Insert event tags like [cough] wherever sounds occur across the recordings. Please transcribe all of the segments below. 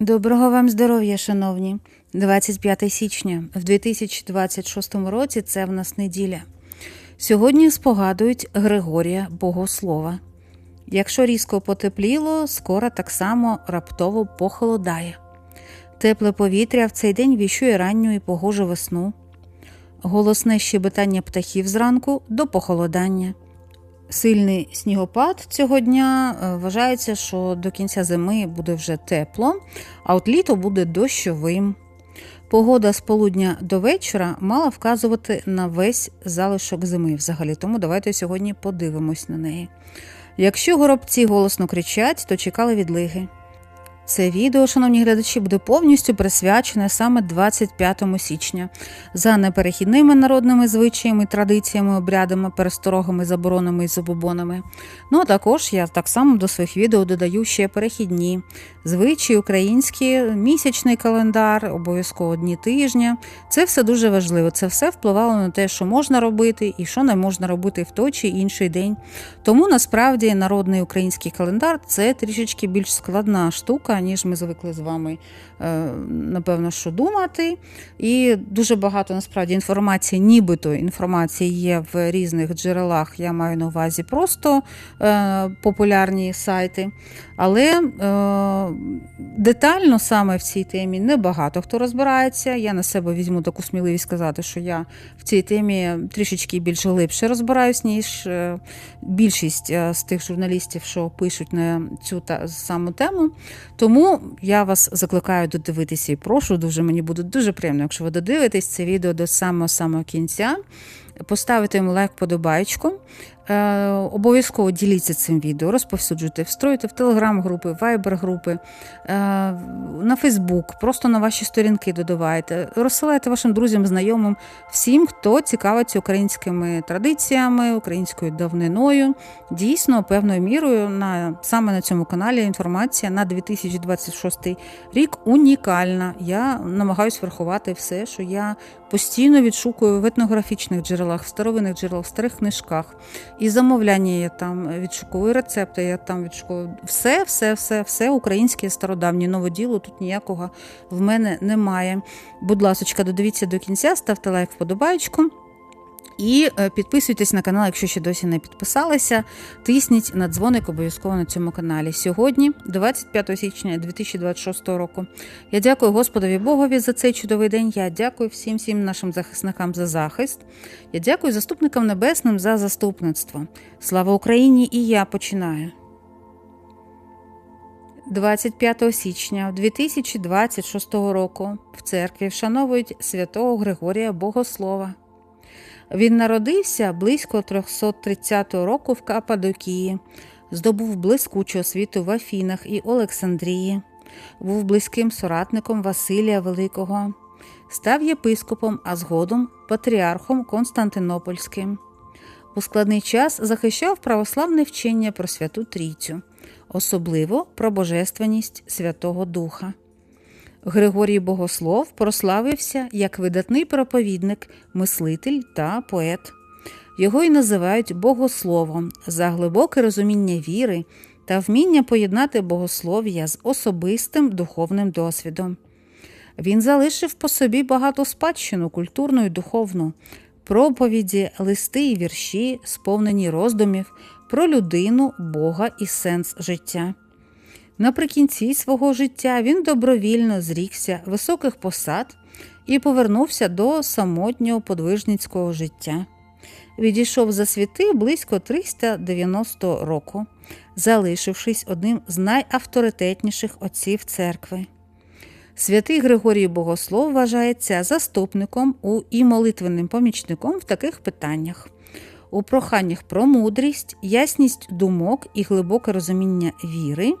Доброго вам здоров'я, шановні. 25 січня в 2026 році це в нас неділя. Сьогодні спогадують Григорія Богослова. Якщо різко потепліло, скоро так само раптово похолодає. Тепле повітря в цей день віщує ранню і погожу весну, голосне щебетання птахів зранку до похолодання. Сильний снігопад цього дня е, вважається, що до кінця зими буде вже тепло, а от літо буде дощовим. Погода з полудня до вечора мала вказувати на весь залишок зими взагалі, тому давайте сьогодні подивимось на неї. Якщо горобці голосно кричать, то чекали відлиги. Це відео, шановні глядачі, буде повністю присвячене саме 25 січня за неперехідними народними звичаями, традиціями, обрядами, пересторогами, заборонами і забобонами. Ну а також я так само до своїх відео додаю ще перехідні звичаї, українські, місячний календар, обов'язково дні тижня. Це все дуже важливо. Це все впливало на те, що можна робити і що не можна робити в той чи інший день. Тому насправді народний український календар це трішечки більш складна штука, ніж ми звикли з вами, е, напевно, що думати. І дуже багато насправді інформації, нібито інформації є в різних джерелах. Я маю на увазі просто е, популярні сайти. Але е, детально саме в цій темі небагато хто розбирається. Я на себе візьму таку сміливість сказати, що я в цій темі трішечки більш глибше розбираюсь, ніж більшість з тих журналістів, що пишуть на цю саму тему. Тому я вас закликаю додивитися і прошу, дуже мені буде дуже приємно, якщо ви додивитесь це відео до самого самого кінця. Поставити йому лайк подобаєчку. Е, обов'язково діліться цим відео, розповсюджуйте, встроюйте в телеграм-групи, вайбер-групи, е, на Фейсбук, просто на ваші сторінки додавайте, розсилайте вашим друзям, знайомим, всім, хто цікавиться українськими традиціями, українською давниною. Дійсно, певною мірою на саме на цьому каналі інформація на 2026 рік унікальна. Я намагаюся врахувати все, що я постійно відшукую в етнографічних джерелах, в старовинних джерелах, в старих книжках. І замовляння я там відшуковую, рецепти я там відшуковую. Все, все, все, все українське стародавнє новоділо, тут ніякого в мене немає. Будь ласка, додивіться до кінця, ставте лайк вподобайку. І е, підписуйтесь на канал, якщо ще досі не підписалися. Тисніть на дзвоник обов'язково на цьому каналі. Сьогодні, 25 січня 2026 року. Я дякую Господові Богові за цей чудовий день. Я дякую всім всім нашим захисникам за захист. Я дякую заступникам небесним за заступництво. Слава Україні! І я починаю. 25 січня 2026 року в церкві вшановують святого Григорія Богослова. Він народився близько 330 року в Кападокії, здобув блискучу освіту в Афінах і Олександрії, був близьким соратником Василія Великого, став єпископом, а згодом патріархом Константинопольським. У складний час захищав православне вчення про Святу Трійцю, особливо про божественність Святого Духа. Григорій Богослов прославився як видатний проповідник, мислитель та поет. Його й називають богословом за глибоке розуміння віри та вміння поєднати богослов'я з особистим духовним досвідом. Він залишив по собі багато спадщину культурну і духовну, проповіді, листи і вірші, сповнені роздумів про людину, Бога і сенс життя. Наприкінці свого життя він добровільно зрікся високих посад і повернувся до самотнього подвижницького життя. Відійшов за світи близько 390 року, залишившись одним з найавторитетніших отців церкви. Святий Григорій Богослов вважається заступником у і молитвенним помічником в таких питаннях. У проханнях про мудрість, ясність думок і глибоке розуміння віри,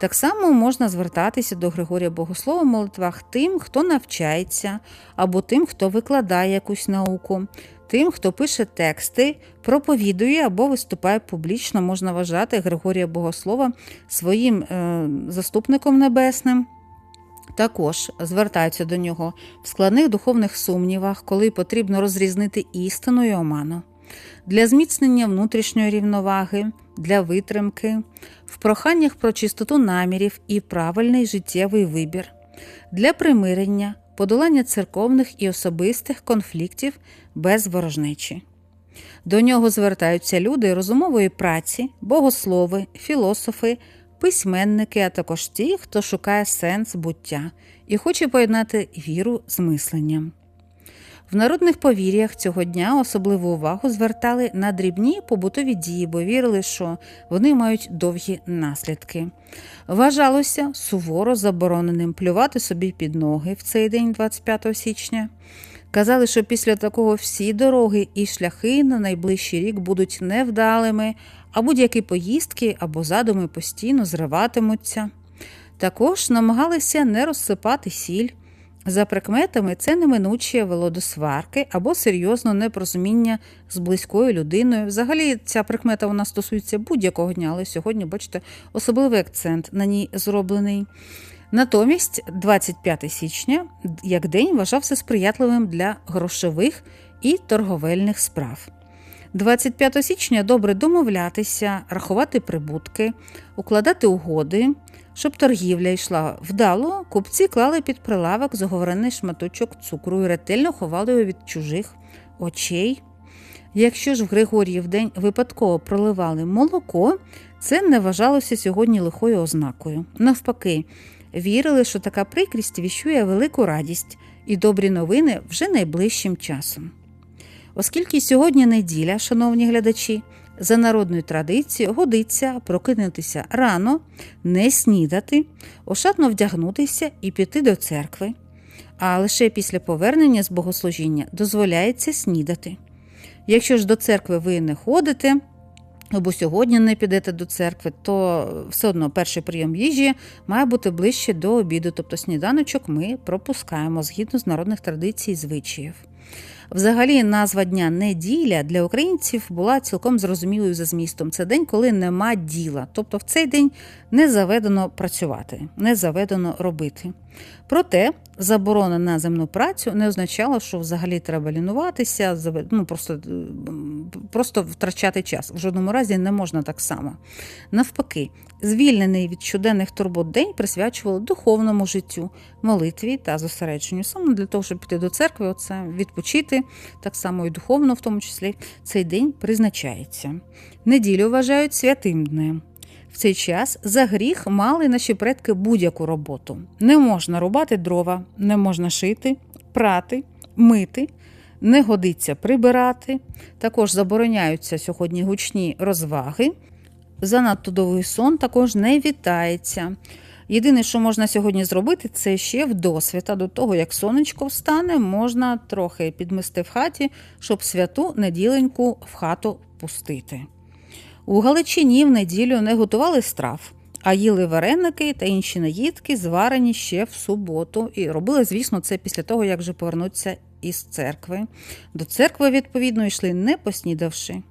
так само можна звертатися до Григорія Богослова в молитвах тим, хто навчається, або тим, хто викладає якусь науку, тим, хто пише тексти, проповідує або виступає публічно, можна вважати Григорія Богослова своїм е, заступником небесним. Також звертаються до нього в складних духовних сумнівах, коли потрібно розрізнити істину і оману. для зміцнення внутрішньої рівноваги, для витримки, в проханнях про чистоту намірів і правильний життєвий вибір, для примирення, подолання церковних і особистих конфліктів без ворожнечі. До нього звертаються люди розумової праці, богослови, філософи, письменники, а також ті, хто шукає сенс буття і хоче поєднати віру з мисленням. В народних повір'ях цього дня особливу увагу звертали на дрібні побутові дії, бо вірили, що вони мають довгі наслідки. Вважалося суворо забороненим плювати собі під ноги в цей день, 25 січня. Казали, що після такого всі дороги і шляхи на найближчий рік будуть невдалими, а будь-які поїздки або задуми постійно зриватимуться. Також намагалися не розсипати сіль. За прикметами, це неминуче вело до сварки або серйозно непорозуміння з близькою людиною. Взагалі, ця прикмета вона стосується будь-якого дня, але сьогодні, бачите, особливий акцент на ній зроблений. Натомість, 25 січня, як день вважався сприятливим для грошових і торговельних справ. 25 січня добре домовлятися, рахувати прибутки, укладати угоди, щоб торгівля йшла вдало, купці клали під прилавок заговорений шматочок цукру і ретельно ховали його від чужих очей. Якщо ж в Григоріїв день випадково проливали молоко, це не вважалося сьогодні лихою ознакою. Навпаки, вірили, що така прикрість віщує велику радість і добрі новини вже найближчим часом. Оскільки сьогодні неділя, шановні глядачі, за народною традицією годиться прокинутися рано, не снідати, ошатно вдягнутися і піти до церкви, а лише після повернення з богослужіння дозволяється снідати. Якщо ж до церкви ви не ходите, або сьогодні не підете до церкви, то все одно перший прийом їжі має бути ближче до обіду, тобто сніданочок ми пропускаємо згідно з народних традицій і звичаїв. Взагалі, назва дня неділя для українців була цілком зрозумілою за змістом. Це день, коли нема діла. Тобто в цей день не заведено працювати, не заведено робити. Проте заборона на земну працю не означала, що взагалі треба лінуватися, ну, просто просто втрачати час. В жодному разі не можна так само. Навпаки, звільнений від щоденних турбот день присвячували духовному життю, молитві та зосередженню. Саме для того, щоб піти до церкви, оце відпочити, так само і духовно, в тому числі, цей день призначається. Неділю вважають святим днем. В цей час за гріх мали наші предки будь-яку роботу. Не можна рубати дрова, не можна шити, прати, мити, не годиться прибирати. Також забороняються сьогодні гучні розваги. Занадто довгий сон також не вітається. Єдине, що можна сьогодні зробити, це ще в досвіта до того, як сонечко встане, можна трохи підмести в хаті, щоб святу неділеньку в хату пустити. У Галичині в неділю не готували страв, а їли вареники та інші наїдки, зварені ще в суботу. І робили, звісно, це після того, як вже повернуться із церкви. До церкви, відповідно, йшли не поснідавши.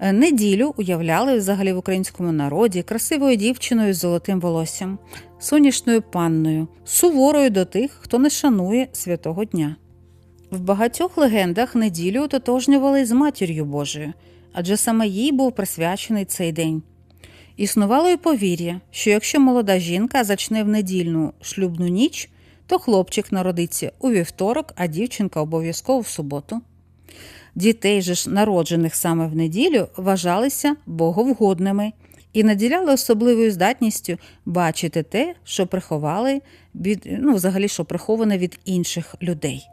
Е, неділю уявляли взагалі в українському народі красивою дівчиною з золотим волоссям, сонячною панною, суворою до тих, хто не шанує святого дня. В багатьох легендах неділю ототожнювали з матір'ю Божою адже саме їй був присвячений цей день. Існувало й повір'я, що якщо молода жінка зачне в недільну шлюбну ніч, то хлопчик народиться у вівторок, а дівчинка обов'язково в суботу. Дітей же ж, народжених саме в неділю, вважалися боговгодними і наділяли особливою здатністю бачити те, що приховали від, ну, взагалі, що приховане від інших людей.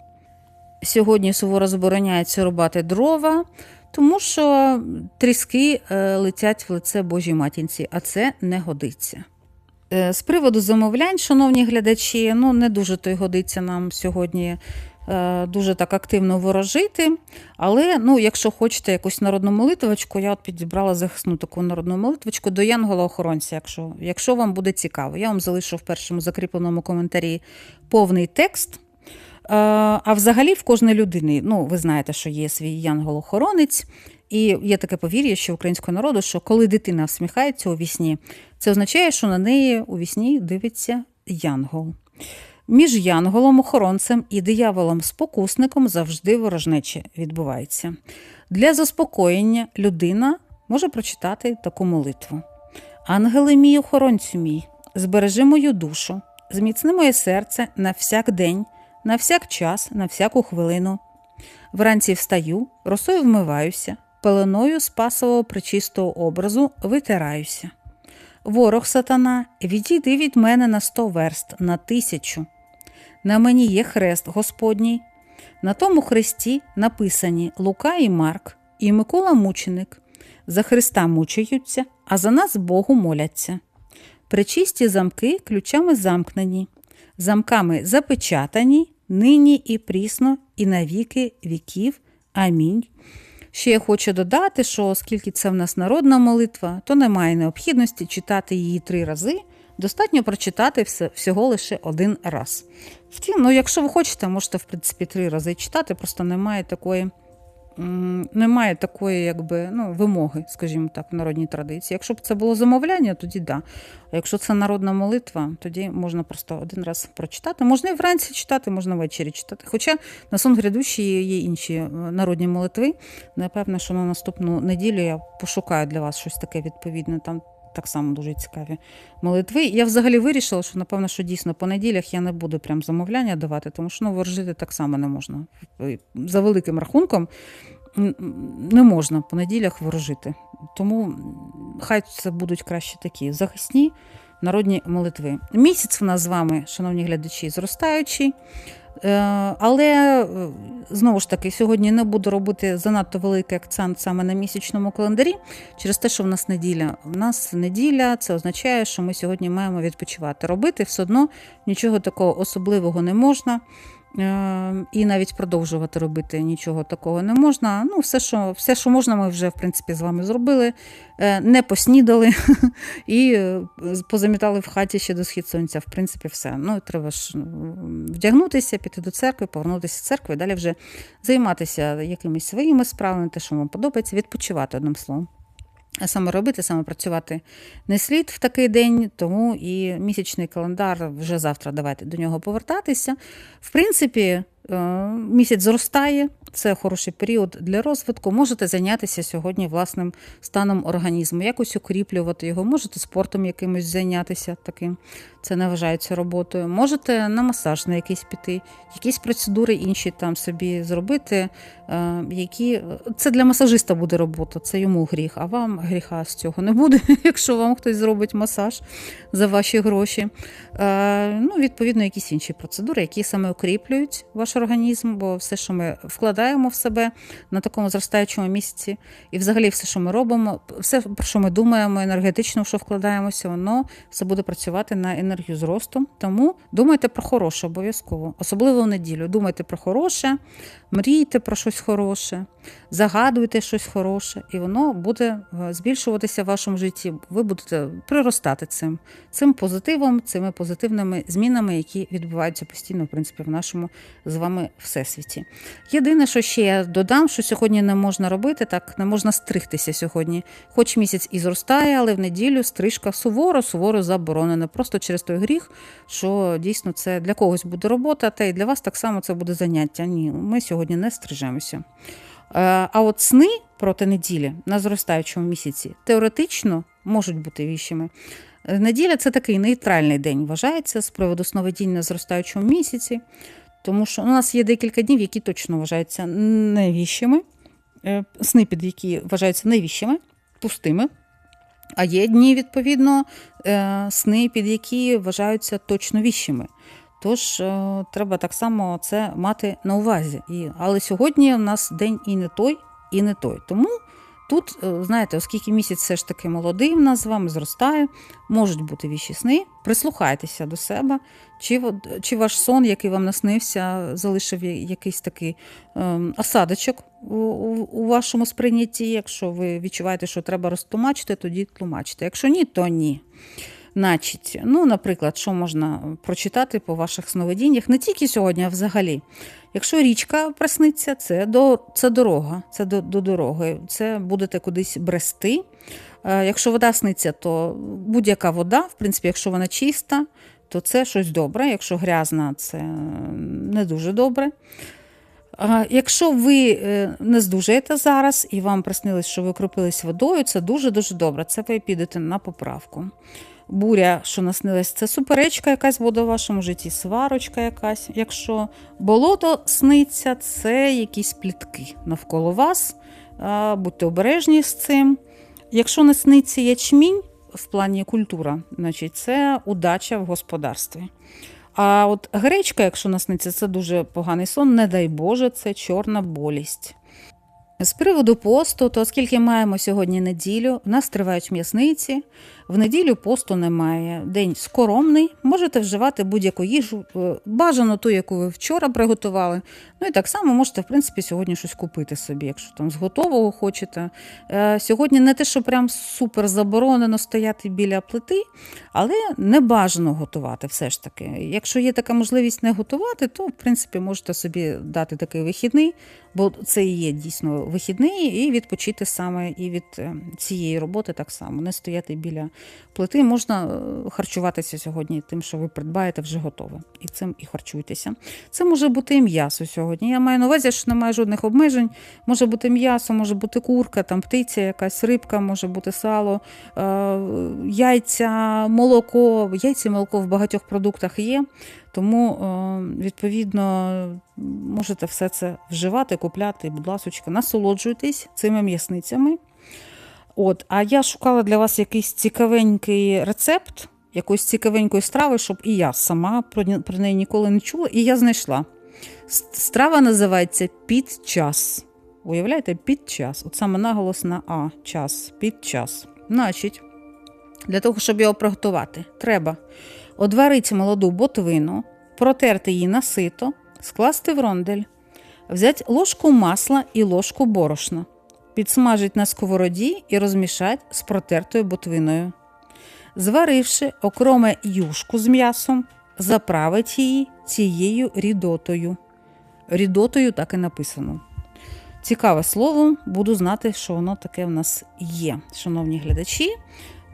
Сьогодні суворо забороняється рубати дрова, тому що тріски е, летять в лице Божій матінці, а це не годиться. Е, з приводу замовлянь, шановні глядачі, ну не дуже то й годиться нам сьогодні е, дуже так активно ворожити. Але ну, якщо хочете якусь народну молитвочку, я от підібрала захисну таку народну молитвочку до Янгола-охоронця, якщо, якщо вам буде цікаво. Я вам залишу в першому закріпленому коментарі повний текст. А взагалі в кожної людини, ну ви знаєте, що є свій янгол-охоронець, і є таке повір'я, що українського народу, що коли дитина всміхається у вісні, це означає, що на неї у вісні дивиться янгол. Між янголом-охоронцем і дияволом-спокусником завжди ворожнече відбувається. Для заспокоєння людина може прочитати таку молитву. Ангели мій, охоронцю мій, збережи мою душу, зміцни моє серце на всяк день, на всяк час, на всяку хвилину. Вранці встаю, росою вмиваюся, пеленою спасового причистого образу витираюся. Ворог сатана, відійди від мене на сто верст, на тисячу. На мені є хрест Господній. На тому хресті написані Лука і Марк, і Микола мученик. За Христа мучаються, а за нас Богу моляться. Причисті замки ключами замкнені, замками запечатані, нині і прісно, і на віки віків. Амінь. Ще я хочу додати, що оскільки це в нас народна молитва, то немає необхідності читати її три рази. Достатньо прочитати все, всього лише один раз. Втім, ну, якщо ви хочете, можете в принципі три рази читати, просто немає такої немає такої якби, ну, вимоги, скажімо так, в народній традиції. Якщо б це було замовляння, тоді да. А якщо це народна молитва, тоді можна просто один раз прочитати. Можна і вранці читати, можна ввечері читати. Хоча на сон грядущий є інші е, народні молитви. Напевно, що на наступну неділю я пошукаю для вас щось таке відповідне. Там так само дуже цікаві молитви. Я взагалі вирішила, що, напевно, що дійсно по неділях я не буду прям замовляння давати, тому що ну, ворожити так само не можна. За великим рахунком не можна по неділях ворожити. Тому хай це будуть краще такі захисні народні молитви. Місяць в нас з вами, шановні глядачі, зростаючий. Е, але е, знову ж таки, сьогодні не буду робити занадто великий акцент саме на місячному календарі, через те, що в нас неділя. У нас неділя, це означає, що ми сьогодні маємо відпочивати. Робити все одно нічого такого особливого не можна. Ем, і навіть продовжувати робити нічого такого не можна. Ну, Все, що все, що можна, ми вже в принципі, з вами зробили, е, не поснідали [laughs] і е, позамітали в хаті ще до схід сонця. В принципі, все. Ну, Треба ж вдягнутися, піти до церкви, повернутися з церкви, далі вже займатися якимись своїми справами, те, що вам подобається, відпочивати одним словом. Саме робити, саме працювати не слід в такий день, тому і місячний календар вже завтра давайте до нього повертатися. В принципі, Е, місяць зростає, це хороший період для розвитку. Можете зайнятися сьогодні власним станом організму, якось укріплювати його, можете спортом якимось зайнятися таким, це не вважається роботою. Можете на масаж на якийсь піти, якісь процедури інші там собі зробити. Е, які Це для масажиста буде робота, це йому гріх, а вам гріха з цього не буде, [laughs] якщо вам хтось зробить масаж за ваші гроші. Е, ну, Відповідно, якісь інші процедури, які саме укріплюють ваш організм, бо все, що ми вкладаємо в себе на такому зростаючому місці, і взагалі все, що ми робимо, все, про що ми думаємо, енергетично, що вкладаємося, воно все буде працювати на енергію зросту. Тому думайте про хороше обов'язково, особливо в неділю. Думайте про хороше, мрійте про щось хороше, загадуйте щось хороше, і воно буде е, збільшуватися в вашому житті. Ви будете приростати цим, цим позитивом, цими позитивними змінами, які відбуваються постійно, в принципі, в нашому з вами всесвіті. Єдине, що ще я додам, що сьогодні не можна робити, так не можна стригтися сьогодні. Хоч місяць і зростає, але в неділю стрижка суворо-суворо заборонена. Просто через той гріх, що дійсно це для когось буде робота, та й для вас так само це буде заняття. Ні, ми сьогодні не стрижемося. Е, а от сни проти неділі на зростаючому місяці теоретично можуть бути віщими. Неділя це такий нейтральний день вважається з приводу сновидінь на зростаючому місяці. Тому що у нас є декілька днів, які точно вважаються найвіщими, е, сни, під які вважаються найвіщими, пустими. А є дні, відповідно, е, сни, під які вважаються точно віщими. Тож е, треба так само це мати на увазі. Але сьогодні у нас день і не той, і не той. Тому Тут, е, знаєте, оскільки місяць все ж таки молодий в нас з вами зростає, можуть бути віщі сни, прислухайтеся до себе, чи чи ваш сон, який вам наснився, залишив якийсь такий ем, осадочок у, у вашому сприйнятті. Якщо ви відчуваєте, що треба розтлумачити, тоді тлумачте. Якщо ні, то ні. Значить, ну, наприклад, що можна прочитати по ваших сновидіннях, не тільки сьогодні, а взагалі. Якщо річка присниться, це до, це дорога, це до, до дороги, це будете кудись брести. Якщо вода сниться, то будь-яка вода, в принципі, якщо вона чиста, то це щось добре. Якщо грязна, це не дуже добре. Якщо ви е, не здужаєте зараз і вам приснилось, що ви кропились водою, це дуже-дуже добре. Це ви підете на поправку. Буря, що наснилась, це суперечка якась буде в вашому житті, сварочка якась. Якщо болото сниться, це якісь плітки навколо вас. Будьте обережні з цим. Якщо не сниться ячмінь в плані культура, значить це удача в господарстві. А от гречка, якщо насниться, це дуже поганий сон, не дай Боже, це чорна болість. З приводу посту, то оскільки маємо сьогодні неділю, в нас тривають м'ясниці, в неділю посту немає. День скоромний, можете вживати будь-яку їжу, е, бажано ту, яку ви вчора приготували. Ну і так само можете, в принципі, сьогодні щось купити собі, якщо там з готового хочете. Е, сьогодні не те, що прям супер заборонено стояти біля плити, але не бажано готувати все ж таки. Якщо є така можливість не готувати, то в принципі можете собі дати такий вихідний, бо це і є дійсно вихідний, і відпочити саме і від е, цієї роботи так само, не стояти біля плити. Можна е, харчуватися сьогодні тим, що ви придбаєте вже готове. І цим і харчуйтеся. Це може бути і м'ясо сьогодні. Я маю на увазі, що немає жодних обмежень. Може бути м'ясо, може бути курка, там птиця, якась рибка, може бути сало, е, яйця, молоко. Яйця і молоко в багатьох продуктах є. Тому, е, відповідно, можете все це вживати, купляти, будь ласка, насолоджуйтесь цими м'ясницями. От, А я шукала для вас якийсь цікавенький рецепт, якоїсь цікавенької страви, щоб і я сама про, неї ніколи не чула. І я знайшла. Страва називається під час. Уявляєте, під час. От саме наголос на А, час, під час. Значить, для того, щоб його приготувати, треба одварити молоду ботвину, протерти її на сито, скласти в рондель, взяти ложку масла і ложку борошна. Підсмажить на сковороді і розмішать з протертою ботвиною. Зваривши окроме юшку з м'ясом, заправить її цією рідотою. Рідотою так і написано. Цікаве слово, буду знати, що воно таке в нас є, шановні глядачі.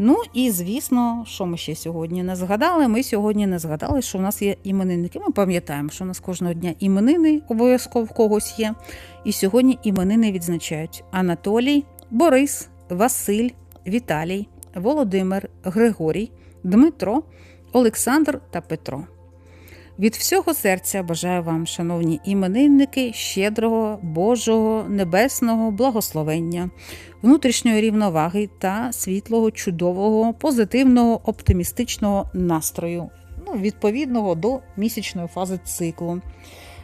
Ну і звісно, що ми ще сьогодні не згадали. Ми сьогодні не згадали, що в нас є іменинники. Ми пам'ятаємо, що у нас кожного дня іменини обов'язково в когось є. І сьогодні іменини відзначають Анатолій, Борис, Василь, Віталій, Володимир, Григорій, Дмитро, Олександр та Петро. Від всього серця бажаю вам, шановні іменинники, щедрого, Божого, небесного благословення, внутрішньої рівноваги та світлого, чудового, позитивного, оптимістичного настрою, ну, відповідного до місячної фази циклу.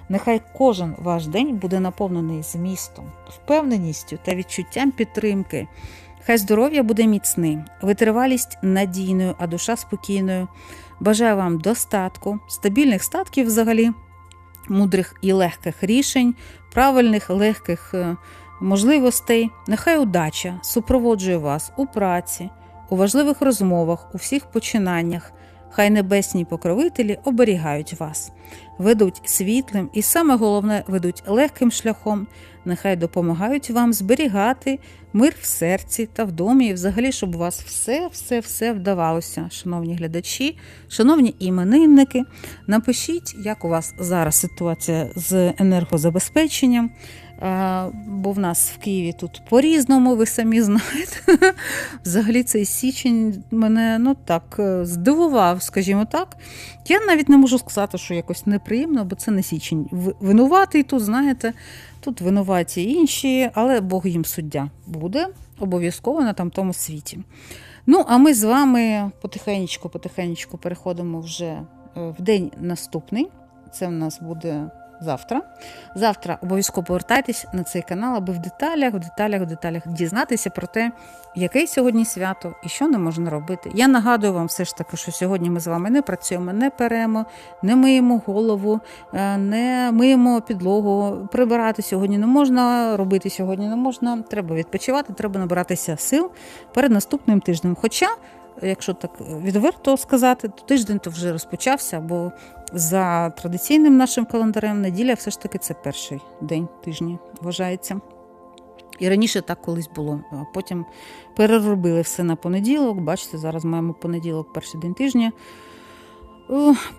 Нехай кожен ваш день буде наповнений змістом, впевненістю та відчуттям підтримки. Хай здоров'я буде міцним, витривалість надійною, а душа спокійною. Бажаю вам достатку, стабільних статків взагалі, мудрих і легких рішень, правильних, легких е, можливостей. Нехай удача супроводжує вас у праці, у важливих розмовах, у всіх починаннях. Хай небесні покровителі оберігають вас, ведуть світлим і саме головне ведуть легким шляхом. Нехай допомагають вам зберігати мир в серці та в домі, і взагалі, щоб у вас все-все-все вдавалося, шановні глядачі, шановні іменинники. Напишіть, як у вас зараз ситуація з енергозабезпеченням. Бо в нас в Києві тут по-різному, ви самі знаєте. [laughs] Взагалі цей січень мене ну так е, здивував, скажімо так. Я навіть не можу сказати, що якось неприємно, бо це не січень. Винуватий тут, знаєте, тут винуваті інші, але Бог їм суддя буде обов'язково на там тому світі. Ну, а ми з вами потихеньку-потихеньку переходимо вже е, в день наступний. Це в нас буде завтра. Завтра обов'язково повертайтесь на цей канал, аби в деталях, в деталях, в деталях дізнатися про те, яке сьогодні свято і що не можна робити. Я нагадую вам все ж таки, що сьогодні ми з вами не працюємо, не перемо, не миємо голову, е, не миємо підлогу. Прибирати сьогодні не можна, робити сьогодні не можна. Треба відпочивати, треба набиратися сил перед наступним тижнем. Хоча. Якщо так відверто сказати, то тиждень то вже розпочався, бо за традиційним нашим календарем неділя все ж таки це перший день тижня вважається. І раніше так колись було. А Потім переробили все на понеділок. Бачите, зараз маємо понеділок, перший день тижня.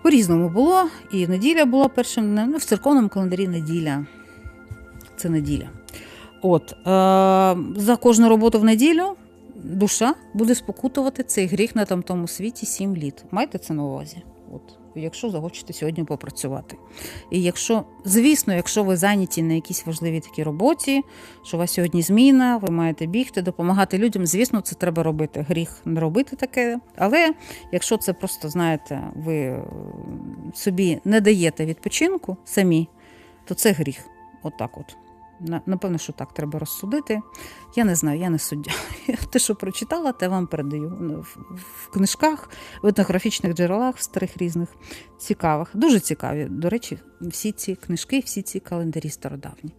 По-різному було. І неділя була першим днем. Ну, в церковному календарі неділя. Це неділя. От, е, за кожну роботу в неділю душа буде спокутувати цей гріх на там тому світі сім літ. Майте це на увазі. От, якщо захочете сьогодні попрацювати. І якщо, звісно, якщо ви зайняті на якійсь важливій такій роботі, що у вас сьогодні зміна, ви маєте бігти, допомагати людям, звісно, це треба робити. Гріх не робити таке. Але якщо це просто, знаєте, ви е, собі не даєте відпочинку самі, то це гріх. Отак от. На- Напевно, що так треба розсудити. Я не знаю, я не суддя. [laughs] Те, що прочитала, те вам передаю Ну, в, книжках, в етнографічних джерелах, в старих різних цікавих. Дуже цікаві, до речі, всі ці книжки, всі ці календарі стародавні.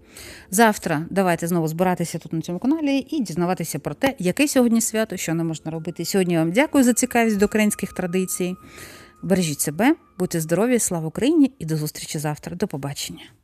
Завтра давайте знову збиратися тут на цьому каналі і дізнаватися про те, яке сьогодні свято, що не можна робити. Сьогодні вам дякую за цікавість до українських традицій. Бережіть себе, будьте здорові, слава Україні і до зустрічі завтра. До побачення.